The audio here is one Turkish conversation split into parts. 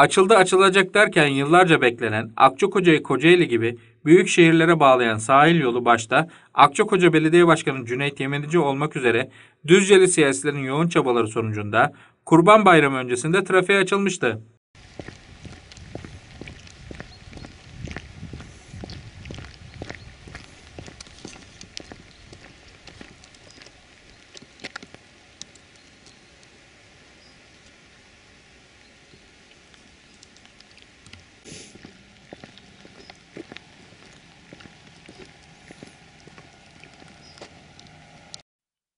Açıldı açılacak derken yıllarca beklenen Akçakoca'yı Kocaeli gibi büyük şehirlere bağlayan sahil yolu başta Akçakoca Belediye Başkanı Cüneyt Yemenici olmak üzere Düzceli siyasilerin yoğun çabaları sonucunda Kurban Bayramı öncesinde trafiğe açılmıştı.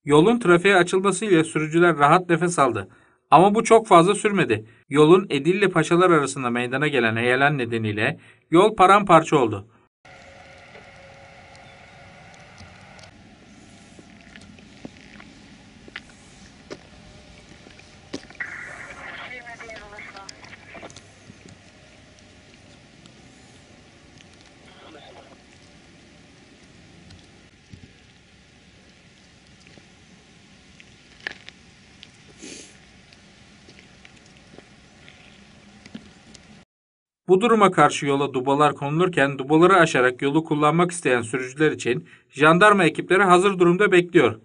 Yolun trafiğe açılmasıyla sürücüler rahat nefes aldı. Ama bu çok fazla sürmedi. Yolun Edilli Paşalar arasında meydana gelen heyelan nedeniyle yol paramparça oldu. Bu duruma karşı yola dubalar konulurken dubaları aşarak yolu kullanmak isteyen sürücüler için jandarma ekipleri hazır durumda bekliyor.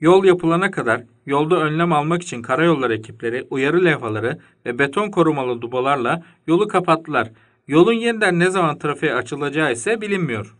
Yol yapılana kadar yolda önlem almak için karayolları ekipleri uyarı levhaları ve beton korumalı dubalarla yolu kapattılar. Yolun yeniden ne zaman trafiğe açılacağı ise bilinmiyor.